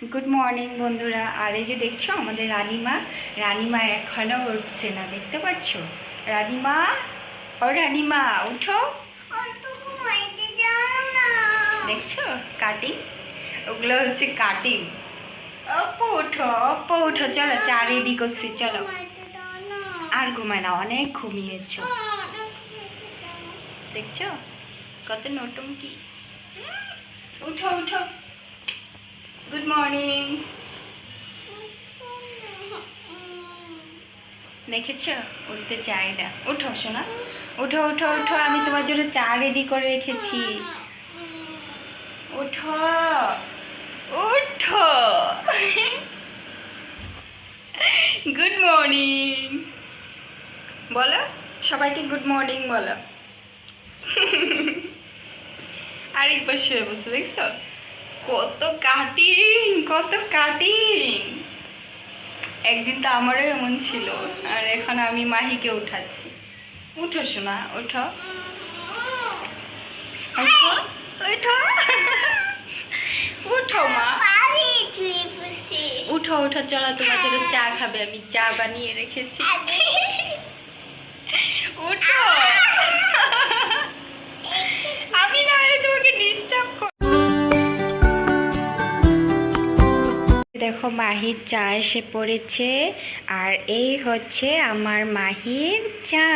Good morning বন্ধুরা। আর এই যে দেখছ, আমাদের রানিমা রানিমা এখনও উঠছে না দেখতে পাচ্ছ? রানিমা? ও রানিমা, উঠো। দেখছ, কাটিং? ওগুলো হচ্ছে কাটিং। অপ্পো উঠো অপ্পো উঠো, চলো, চা রেডি করছি, চলো। আর ঘুমায় না, অনেক ঘুমিয়েছ। দেখছ, কত নতুন কি? উঠো উঠো। গুড মর্নিং দেখেছ? উঠতে চাই না। উঠো শোনা উঠো উঠো উঠো আমি তোমার জন্য চা রেডি করে রেখেছি। উঠো উঠো গুড মর্নিং বলো, সবাইকে গুড মর্নিং বলো। আরেকবার শুয়ে বসে, দেখছ? কত কাটিং কত কাটিং একদিন তো আমারও এমন ছিল আর এখন আমি মাহিকে উঠাচ্ছি। উঠো শোনা উঠো। উঠো উঠো। মা। উঠো উঠো চলো তোমার জন্য চা খাবে আমি চা বানিয়ে রেখেছি। উঠো। মাহির চা এসে পড়েছে আর এই হচ্ছে আমার মাহির চা।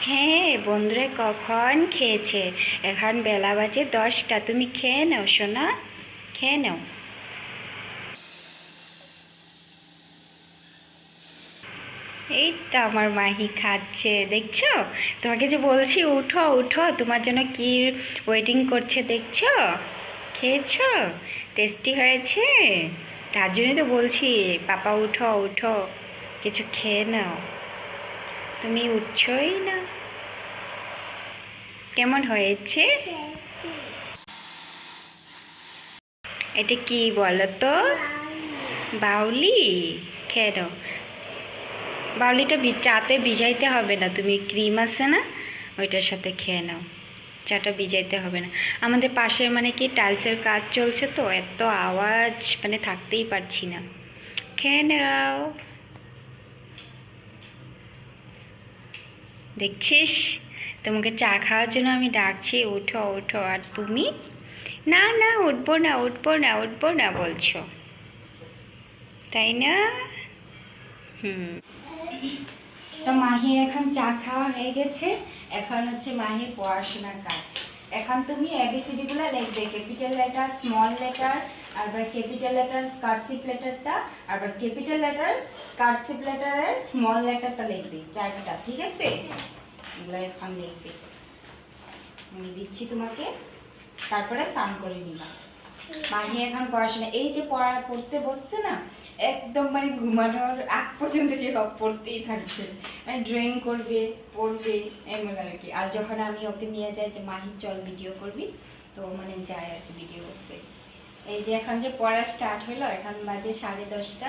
হ্যাঁ বন্ধুরা কখন খেয়েছে? এখন বেলা বাজে দশটা। তুমি খেয়ে নাও সোনা। খেয়ে নাও। এই তো আমার মাহি খাচ্ছে দেখছ? তোমাকে যে বলছি উঠো উঠো তোমার জন্য কি ওয়েটিং করছে দেখছ? খেয়েছো? টেস্টি হয়েছে? তার জন্যই তো বলছি পাপা উঠো উঠো কিছু খেয়ে নাও। তুমি উঠছই না। কেমন হয়েছে? এটা কি বলো তো বাউলি? খেয়ে দাও বাউলিটা চাতে ভিজাইতে হবে না। তুমি ক্রিম আছে না, ওইটার সাথে খেয়ে নাও। চাটা ভিজাইতে হবে না। আমাদের পাশে মানে কি টাইলসের কাজ চলছে তো, এত আওয়াজ মানে থাকতেই পারছি না। খেয়ে নাও। দেখছিস? তোমাকে চা খাওয়ার জন্য আমি ডাকছি উঠো উঠো আর তুমি? না না, উঠবো না উঠবো না উঠবো না বলছো। তাই না? হুম। তো মাহি এখন চা খাওয়া হয়ে গেছে। এখন হচ্ছে মাহির পড়াশোনার কাজ। এখন তুমি এবিসিডি গুলো লিখবে ক্যাপিটাল লেটার স্মল লেটার আবার ক্যাপিটাল লেটার কার্সিভ লেটারটা আবার ক্যাপিটাল লেটার কার্সিভ লেটারের স্মল লেটারটা লিখবে, চারটা, ঠিক আছে? এগুলো এখন লিখবে। আমি দিচ্ছি তোমাকে, তারপরে স্নান করে নিবা। মাহি এখন পড়াশোনা। এই যে পড়া, পড়তে বসছে না, একদম মানে ঘুমানোর আগ পর্যন্ত সে পড়তেই থাকছে। মানে ড্রয়িং করবে, পড়বে, এমন আর কি। আর যখন আমি ওকে নিয়ে যাই যে, মাহি, চল ভিডিও করবি। তো মানে যায় আর কি ভিডিও করতে। এই যে এখন যে পড়া স্টার্ট হলো, এখন বাজে সাড়ে দশটা,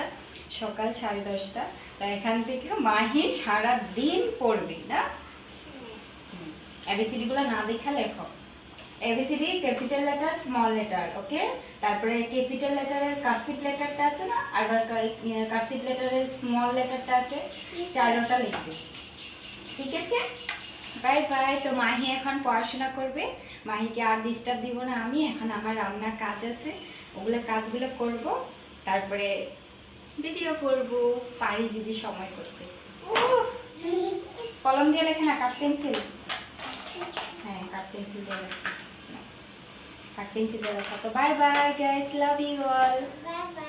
সকাল সাড়ে দশটা। তো এখান থেকে মাহি সারা দিন পড়বে, না? এবিসিডি গুলো না দেখা লেখো A B C D capital letter small letter okay তারপরে ক্যাপিটাল লেটারের কার্সিভ লেটারটা আছে না? আর কার্সিভ লেটারের স্মল লেটারটা আছে। চারোটা লিখবে। ঠিক আছে? বাই বাই তো মাহি এখন পড়াশোনা করবে। মাহিকে আর ডিস্টার্ব দিব না আমি। এখন আমার রান্নার কাজ আছে। ওগুলো কাজগুলো করব। তারপরে ভিডিও করব। পারি যদি সময় করতে। কলম দিয়ে লেখে না? কাঠ পেন্সিল? হ্যাঁ কাঠ পেন্সিল দিয়ে Happy Chidera. Bye bye guys. Love you all. Bye bye.